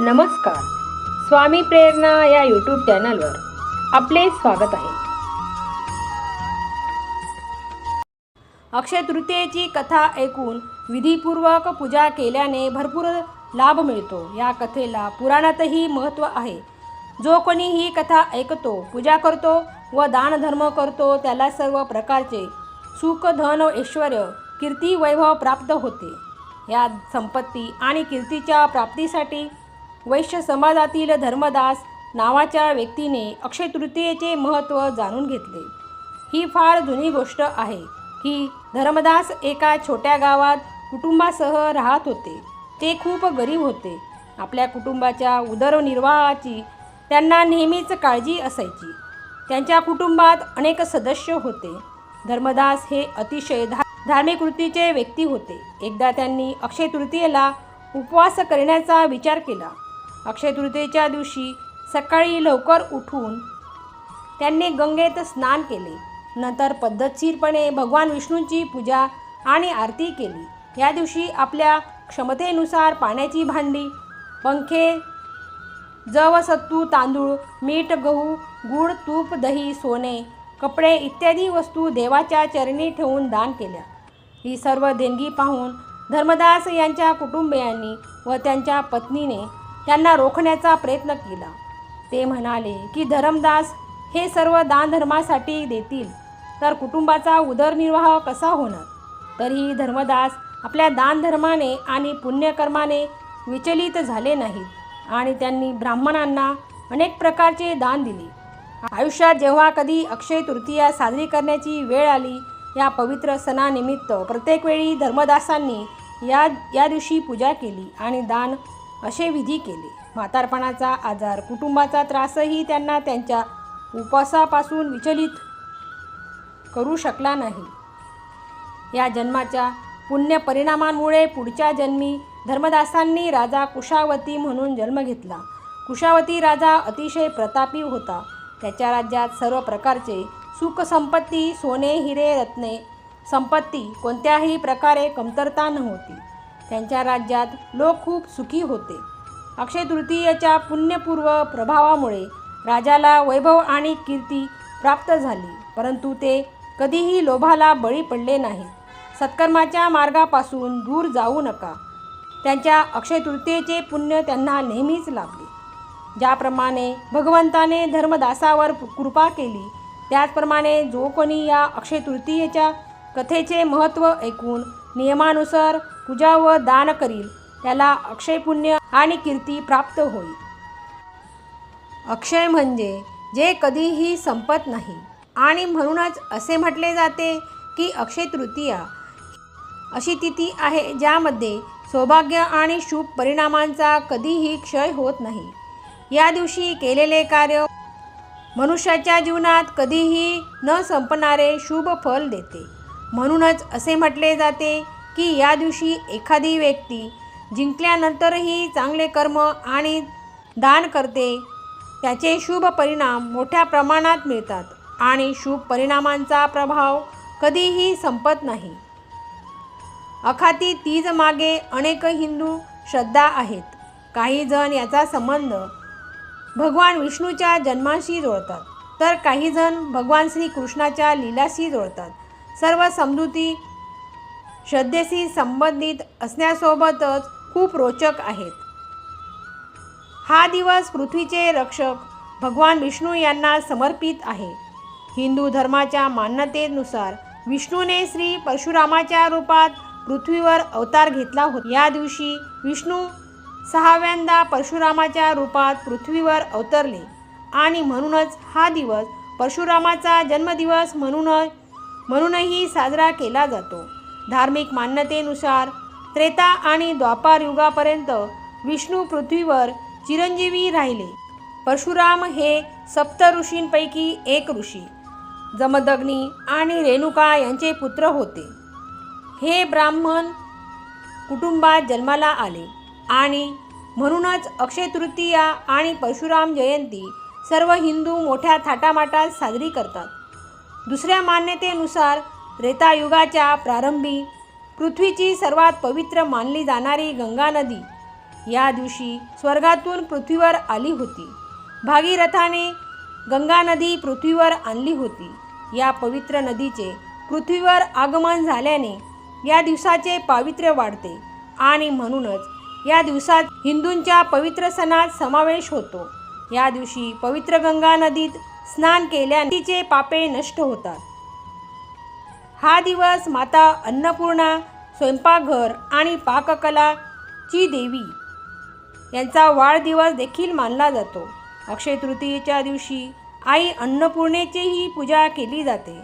नमस्कार. स्वामी प्रेरणा या यूट्यूब चॅनलवर आपले स्वागत आहे. अक्षय तृतीयेची कथा ऐकून विधीपूर्वक पूजा केल्याने भरपूर लाभ मिळतो. या कथेला पुराणातही महत्त्व आहे. जो कोणी ही कथा ऐकतो पूजा करतो व दानधर्म करतो त्याला सर्व प्रकारचे सुख धन ऐश्वर कीर्ती वैभव प्राप्त होते. या संपत्ती आणि कीर्तीच्या प्राप्तीसाठी वैश्य समाजातील धर्मदास नावाच्या व्यक्तीने अक्षय तृतीयेचे महत्त्व जाणून घेतले. ही फार जुनी गोष्ट आहे. की धर्मदास एका छोट्या गावात कुटुंबासह राहत होते. ते खूप गरीब होते. आपल्या कुटुंबाच्या उदरनिर्वाहाची त्यांना नेहमीच काळजी असायची. त्यांच्या कुटुंबात अनेक सदस्य होते. धर्मदास हे अतिशय धा धार्मिक वृत्तीचे व्यक्ती होते. एकदा त्यांनी अक्षय तृतीयेला उपवास करण्याचा विचार केला. अक्षय तृतीयेच्या दिवशी सकाळी लवकर उठून त्यांनी गंगेत स्नान केले. नंतर पद्धतशीरपणे भगवान विष्णूंची पूजा आणि आरती केली. या दिवशी आपल्या क्षमतेनुसार पाण्याची भांडी पंखे जव सत्तू तांदूळ मीठ गहू गूळ तूप दही सोने कपडे इत्यादी वस्तू देवाच्या चरणी ठेवून दान केल्या. ही सर्व देणगी पाहून धर्मदास यांच्या कुटुंबियांनी व त्यांच्या पत्नीने त्यांना रोखण्याचा प्रयत्न केला. ते म्हणाले की धर्मदास हे सर्व दानधर्मासाठी देतील. तर कुटुंबाचा उदरनिर्वाह कसा होणार? तरीही धर्मदास आपल्या दानधर्माने आणि पुण्यकर्माने विचलित झाले नाहीत आणि त्यांनी ब्राह्मणांना अनेक प्रकारचे दान दिले. आयुष्यात जेव्हा कधी अक्षय तृतीया साजरी करण्याची वेळ आली या पवित्र सणानिमित्त प्रत्येक वेळी धर्मदासांनी या या दिवशी पूजा केली आणि दान असे विधी केले. म्हातारपणाचा आजार कुटुंबाचा त्रासही त्यांना त्यांच्या उपवासापासून विचलित करू शकला नाही. या जन्माच्या पुण्य परिणामांमुळे पुढच्या जन्मी धर्मदासांनी राजा कुशावती म्हणून जन्म घेतला. कुशावती राजा अतिशय प्रतापी होता. त्याच्या राज्यात सर्व प्रकारचे सुखसंपत्ती सोने हिरे रत्ने संपत्ती कोणत्याही प्रकारे कमतरता नव्हती. त्यांच्या राज्यात लोक खूप सुखी होते. अक्षय तृतीयेच्या पुण्यपूर्व प्रभावामुळे राजाला वैभव आणि कीर्ती प्राप्त झाली परंतु ते कधीही लोभाला बळी पडले नाहीत सत्कर्माच्या मार्गापासून दूर जाऊ नका. त्यांच्या अक्षय तृतीयेचे पुण्य त्यांना नेहमीच लाभले. ज्याप्रमाणे भगवंताने धर्मदासावर कृपा केली त्याचप्रमाणे जो कोणी या अक्षय तृतीयेच्या कथेचे महत्त्व ऐकून नियमानुसार पूजा व दान करील. त्याला अक्षय पुण्य आणि कीर्ती प्राप्त होईल. अक्षय म्हणजे जे कधीही संपत नाही. आणि म्हणूनच असे म्हटले जाते की अक्षय तृतीया अशी तिथी आहे ज्यामध्ये सौभाग्य आणि शुभ परिणामांचा कधीही क्षय होत नाही. या दिवशी केलेले कार्य मनुष्याच्या जीवनात कधीही न संपणारे शुभ फल देते. म्हणूनच असे म्हटले जाते की या दिवशी एखादी व्यक्ती जिंकल्यानंतरही चांगले कर्म आणि दान करते त्याचे शुभ परिणाम मोठ्या प्रमाणात मिळतात आणि शुभ परिणामांचा प्रभाव कधीही संपत नाही. अखाती तीज मागे अनेक हिंदू श्रद्धा आहेत. काही जण याचा संबंध भगवान विष्णूच्या जन्माशी जोडतात तर काही जण भगवान श्रीकृष्णाच्या लीलाशी जोडतात. सर्व समजुती श्रद्धेशी संबंधित असण्यासोबतच खूप रोचक आहेत. हा दिवस पृथ्वीचे रक्षक भगवान विष्णू यांना समर्पित आहे. हिंदू धर्माच्या मान्यतेनुसार विष्णूने श्री परशुरामाच्या रूपात पृथ्वीवर अवतार घेतला होता. या दिवशी विष्णू सहाव्यांदा परशुरामाच्या रूपात पृथ्वीवर अवतरले आणि म्हणूनच हा दिवस परशुरामाचा जन्मदिवस म्हणून म्हणूनही साजरा केला जातो. धार्मिक मान्यतेनुसार त्रेता आणि द्वापार युगापर्यंत विष्णू पृथ्वीवर चिरंजीवी राहिले. परशुराम हे सप्त ऋषींपैकी एक ऋषी. जमदग्नी आणि रेणुका यांचे पुत्र होते. हे ब्राह्मण कुटुंबात जन्माला आले आणि म्हणूनच अक्षय तृतीया आणि परशुराम जयंती सर्व हिंदू मोठ्या थाटामाटात साजरी करतात. दुसऱ्या मान्यतेनुसार रेतायुगाच्या प्रारंभी पृथ्वीची सर्वात पवित्र मानली जाणारी गंगा नदी या दिवशी स्वर्गातून पृथ्वीवर आली होती. भागीरथाने गंगा नदी पृथ्वीवर आणली होती. या पवित्र नदीचे पृथ्वीवर आगमन झाल्याने या दिवसाचे पावित्र्य वाढते आणि म्हणूनच या दिवसात हिंदूंच्या पवित्र सणात समावेश होतो. या दिवशी पवित्र गंगा नदीत स्नान केल्याने तिचे पापे नष्ट होतात. हा दिवस माता अन्नपूर्णा स्वयंपाकघर आणि पाककलाची देवी. यांचा वाढदिवस देखील मानला जातो. अक्षय तृतीयेच्या दिवशी आई अन्नपूर्णेचीही पूजा केली जाते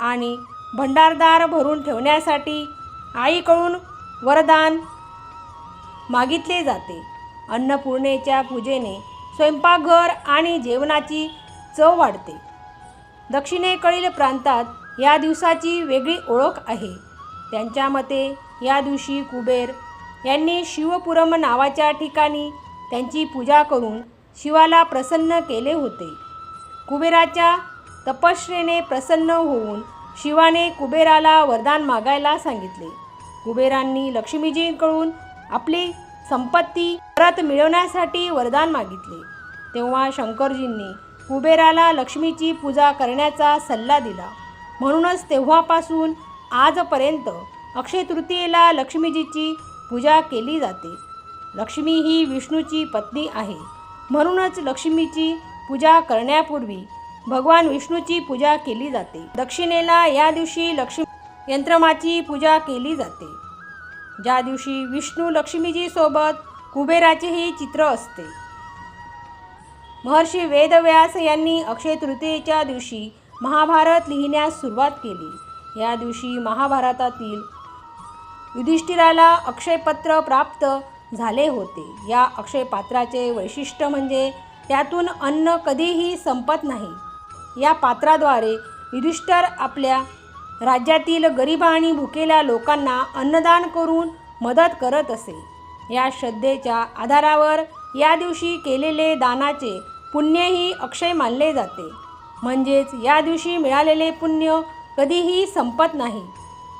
आणि भंडारदार भरून ठेवण्यासाठी आईकडून वरदान मागितले जाते. अन्नपूर्णेच्या पूजेने स्वयंपाकघर आणि जेवणाची चव वाढते. दक्षिणेकडील प्रांतात या दिवसाची वेगळी ओळख आहे. त्यांच्या मते या दिवशी कुबेर यांनी शिवपुरम नावाच्या ठिकाणी त्यांची पूजा करून शिवाला प्रसन्न केले होते. कुबेराच्या तपश्रेने प्रसन्न होऊन शिवाने कुबेराला वरदान मागायला सांगितले. कुबेरांनी लक्ष्मीजींकडून आपली संपत्ती परत मिळवण्यासाठी वरदान मागितले. तेव्हा शंकरजींनी कुबेराला लक्ष्मीची पूजा करण्याचा सल्ला दिला. म्हणूनच तेव्हापासून आजपर्यंत अक्षय तृतीयेला लक्ष्मीजीची पूजा केली जाते. लक्ष्मी ही विष्णूची पत्नी आहे. म्हणूनच लक्ष्मीची पूजा करण्यापूर्वी भगवान विष्णूची पूजा केली जाते. दक्षिणेला या दिवशी लक्ष्मी यंत्रमाची पूजा केली जाते. ज्या दिवशी विष्णू लक्ष्मीजीसोबत कुबेराचेही चित्र असते. महर्षी वेदव्यास यांनी अक्षय तृतीयेच्या दिवशी महाभारत लिहिण्यास सुरुवात केली. या दिवशी महाभारतातील युधिष्ठिराला अक्षयपत्र प्राप्त झाले होते. या अक्षयपात्राचे वैशिष्ट्य म्हणजे त्यातून अन्न कधीही संपत नाही. या पात्राद्वारे युधिष्ठर आपल्या राज्यातील गरीब आणि भुकेल्या लोकांना अन्नदान करून मदत करत असे. या श्रद्धेच्या आधारावर या दिवशी केलेले दानाचे पुण्यही अक्षय मानले जाते. म्हणजेच या दिवशी मिळालेले पुण्य कधीही संपत नाही.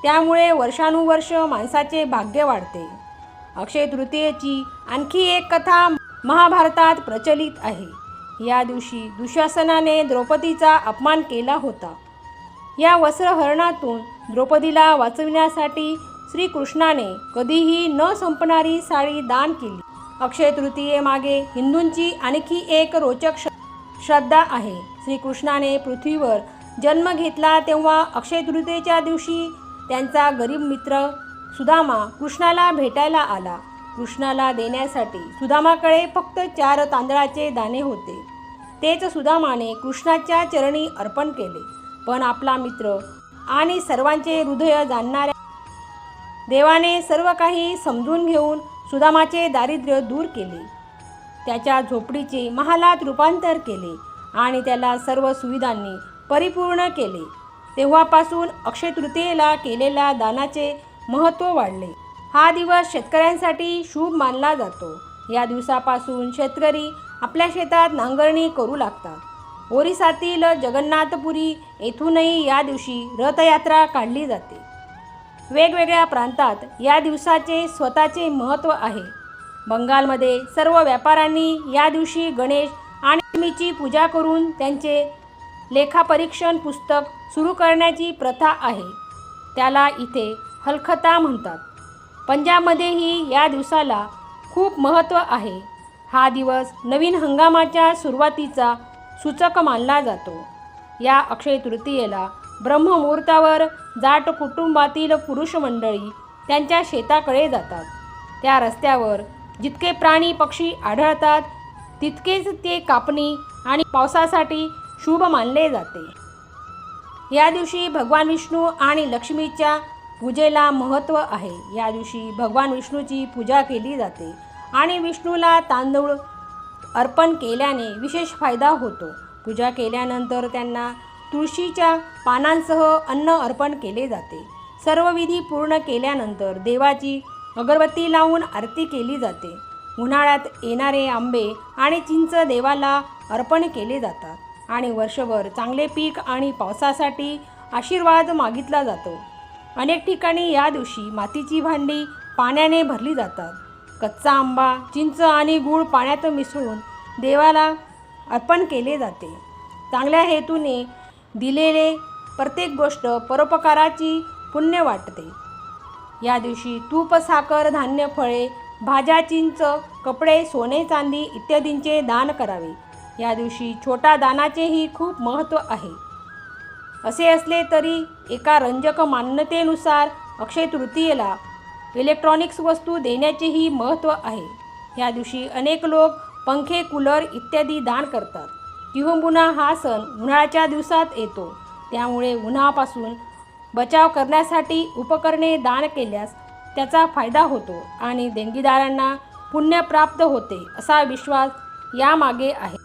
त्यामुळे वर्षानुवर्ष माणसाचे भाग्य वाढते. अक्षय तृतीयेची आणखी एक कथा महाभारतात प्रचलित आहे. या दिवशी दुःशासनाने द्रौपदीचा अपमान केला होता. या वस्त्रहरणातून द्रौपदीला वाचविण्यासाठी श्रीकृष्णाने कधीही न संपणारी साडी दान केली. अक्षय तृतीयेमागे हिंदूंची आणखी एक रोचक श श्रद्धा आहे. श्रीकृष्णाने पृथ्वीवर जन्म घेतला तेव्हा अक्षय तृतीयेच्या दिवशी त्यांचा गरीब मित्र सुदामा कृष्णाला भेटायला आला. कृष्णाला देण्यासाठी सुदामाकडे फक्त चार तांदळाचे दाणे होते. तेच सुदामाने कृष्णाच्या चरणी अर्पण केले. पण आपला मित्र आणि सर्वांचे हृदय जाणणाऱ्या देवाने सर्व काही समजून घेऊन सुदामाचे दारिद्र्य दूर केले. त्याच्या झोपडीचे महालात रूपांतर केले आणि त्याला सर्व सुविधांनी परिपूर्ण केले. तेव्हापासून अक्षय तृतीयेला केलेल्या दानाचे महत्त्व वाढले. हा दिवस शेतकऱ्यांसाठी शुभ मानला जातो. या दिवसापासून शेतकरी आपल्या शेतात नांगरणी करू लागतात. ओरिसातील जगन्नाथपुरी येथूनही या दिवशी रथयात्रा काढली जाते. वेगवेगळ्या प्रांतात या दिवसाचे स्वतःचे महत्त्व आहे. बंगालमध्ये सर्व व्यापाऱ्यांनी या दिवशी गणेश आणि लक्ष्मीची पूजा करून त्यांचे लेखापरीक्षण पुस्तक सुरू करण्याची प्रथा आहे. त्याला इथे हलखता म्हणतात. पंजाबमध्येही या दिवसाला खूप महत्त्व आहे. हा दिवस नवीन हंगामाच्या सुरुवातीचा सूचक मानला जातो. या अक्षय तृतीयेला ब्रह्ममुहूर्तावर जाट कुटुंबातील पुरुष मंडळी त्यांच्या शेताकडे जातात. त्या रस्त्यावर जितके प्राणी पक्षी आढळतात तितकेच ते कापणी आणि पावसासाठी शुभ मानले जाते. या दिवशी भगवान विष्णू आणि लक्ष्मीच्या पूजेला महत्त्व आहे. या दिवशी भगवान विष्णूची पूजा केली जाते आणि विष्णूला तांदूळ अर्पण केल्याने विशेष फायदा होतो. पूजा केल्यानंतर त्यांना तुळशीच्या पानांसह अन्न अर्पण केले जाते. सर्व विधी पूर्ण केल्यानंतर देवाची अगरबत्ती लावून आरती केली जाते. उन्हाळ्यात येणारे आंबे आणि चिंच देवाला अर्पण केले जातात आणि वर्षभर चांगले पीक आणि पावसासाठी आशीर्वाद मागितला जातो. अनेक ठिकाणी या दिवशी मातीची भांडी पाण्याने भरली जातात. कच्चा आंबा चिंच आणि गूळ पाण्यात मिसळून देवाला अर्पण केले जाते. चांगल्या हेतूने दिलेले प्रत्येक गोष्ट परोपकाराची पुण्य वाटते. या दिवशी तूप साखर धान्य फळे भाज्या चिंच कपडे सोने चांदी इत्यादींचे दान करावे. या दिवशी छोटा दानाचेही खूप महत्त्व आहे. असे असले तरी एका रंजक मान्यतेनुसार अक्षय तृतीयेला इलेक्ट्रॉनिक्स वस्तू देण्याचेही महत्त्व आहे. या दिवशी अनेक लोक पंखे कूलर इत्यादी दान करतात. किंबहुना हा सण उन्हाळ्याच्या दिवसात येतो. त्यामुळे उन्हापासून बचाव करण्यासाठी उपकरणे दान केल्यास त्याचा फायदा होतो आणि देणगीदारांना पुण्य प्राप्त होते असा विश्वास यामागे आहे.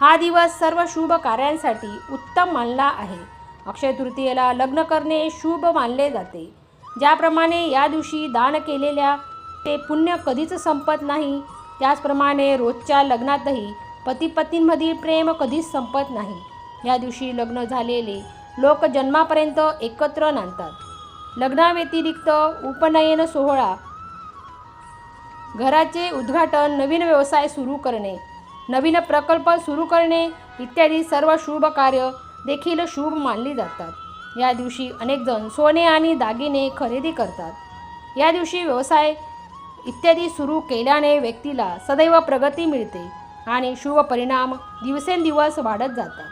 हा दिवस सर्व शुभ कार्यांसाठी उत्तम मानला आहे. अक्षय तृतीयेला लग्न करणे शुभ मानले जाते. ज्याप्रमाणे या दिवशी दान केलेल्या ते पुण्य कधीच संपत नाही त्याचप्रमाणे रोजच्या लग्नातही पती पत्नींमधील प्रेम कधीच संपत नाही. या दिवशी लग्न झालेले लोक जन्मापर्यंत एकत्र नांदतात. लग्नाव्यतिरिक्त उपनयन सोहळा घराचे उद्घाटन नवीन व्यवसाय सुरू करणे नवीन प्रकल्प सुरू करणे इत्यादी सर्व शुभ कार्य देखील शुभ मानली जातात. या दिवशी अनेकजण सोने आणि दागिने खरेदी करतात. या दिवशी व्यवसाय इत्यादी सुरू केल्याने व्यक्तीला सदैव प्रगती मिळते. आणि शुभ परिणाम दिवसेंदिवस वाढत जातात.